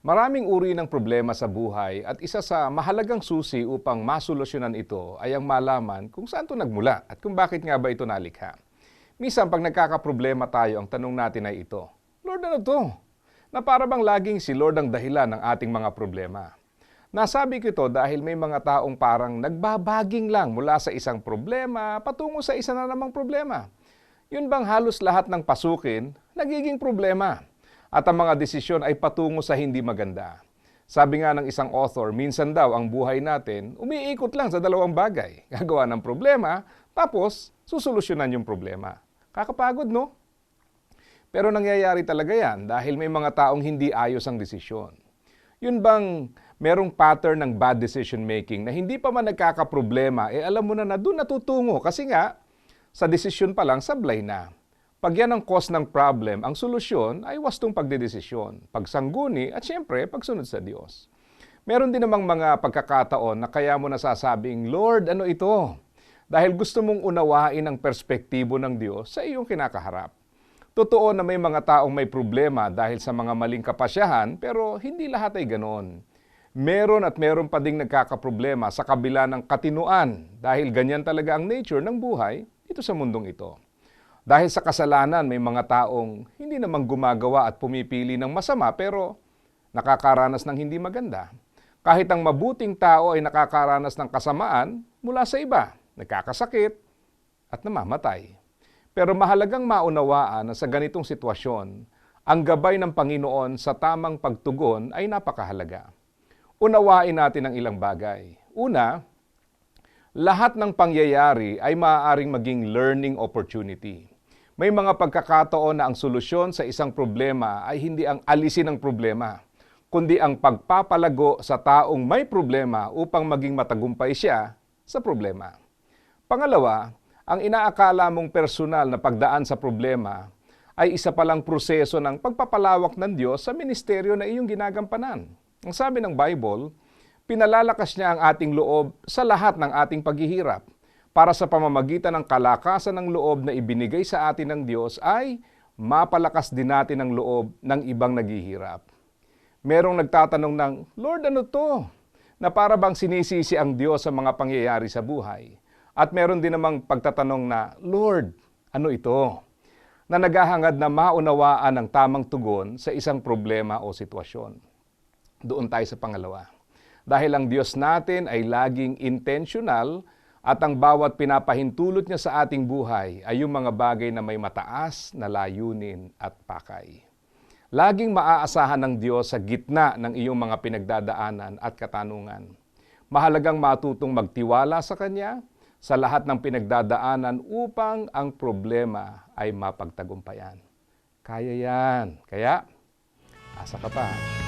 Maraming uri ng problema sa buhay at isa sa mahalagang susi upang masolusyonan ito ay ang malaman kung saan ito nagmula at kung bakit nga ba ito nalikha. Minsan pag nagkakaproblema tayo, ang tanong natin ay ito, Lord ano to? Na para bang laging si Lord ang dahilan ng ating mga problema. Nasabi ko ito dahil may mga taong parang nagbabaging lang mula sa isang problema patungo sa isa na namang problema. Yun bang halos lahat ng pasukin, nagiging problema at ang mga desisyon ay patungo sa hindi maganda. Sabi nga ng isang author, minsan daw ang buhay natin umiikot lang sa dalawang bagay. Gagawa ng problema, tapos susolusyonan yung problema. Kakapagod, no? Pero nangyayari talaga yan dahil may mga taong hindi ayos ang desisyon. Yun bang merong pattern ng bad decision making na hindi pa man nagkakaproblema, eh alam mo na na doon natutungo kasi nga sa desisyon pa lang sablay na. Pag yan ang cause ng problem, ang solusyon ay wastong pagdedesisyon, pagsangguni at siyempre pagsunod sa Diyos. Meron din namang mga pagkakataon na kaya mo nasasabing, Lord, ano ito? Dahil gusto mong unawain ang perspektibo ng Diyos sa iyong kinakaharap. Totoo na may mga taong may problema dahil sa mga maling kapasyahan, pero hindi lahat ay ganoon. Meron at meron pa ding nagkakaproblema sa kabila ng katinuan dahil ganyan talaga ang nature ng buhay dito sa mundong ito. Dahil sa kasalanan, may mga taong hindi naman gumagawa at pumipili ng masama pero nakakaranas ng hindi maganda. Kahit ang mabuting tao ay nakakaranas ng kasamaan mula sa iba, nagkakasakit at namamatay. Pero mahalagang maunawaan na sa ganitong sitwasyon, ang gabay ng Panginoon sa tamang pagtugon ay napakahalaga. Unawain natin ang ilang bagay. Una, lahat ng pangyayari ay maaaring maging learning opportunity. May mga pagkakataon na ang solusyon sa isang problema ay hindi ang alisin ang problema, kundi ang pagpapalago sa taong may problema upang maging matagumpay siya sa problema. Pangalawa, ang inaakala mong personal na pagdaan sa problema ay isa palang proseso ng pagpapalawak ng Diyos sa ministeryo na iyong ginagampanan. Ang sabi ng Bible, pinalalakas niya ang ating loob sa lahat ng ating paghihirap para sa pamamagitan ng kalakasan ng loob na ibinigay sa atin ng Diyos ay mapalakas din natin ang loob ng ibang naghihirap. Merong nagtatanong ng, Lord, ano to? Na para bang sinisisi ang Diyos sa mga pangyayari sa buhay. At meron din namang pagtatanong na, Lord, ano ito? Na naghahangad na maunawaan ang tamang tugon sa isang problema o sitwasyon. Doon tayo sa pangalawa. Dahil ang Diyos natin ay laging intentional at ang bawat pinapahintulot niya sa ating buhay ay yung mga bagay na may mataas na layunin at pakay. Laging maaasahan ng Diyos sa gitna ng iyong mga pinagdadaanan at katanungan. Mahalagang matutong magtiwala sa Kanya sa lahat ng pinagdadaanan upang ang problema ay mapagtagumpayan. Kaya yan. Kaya, asa ka pa.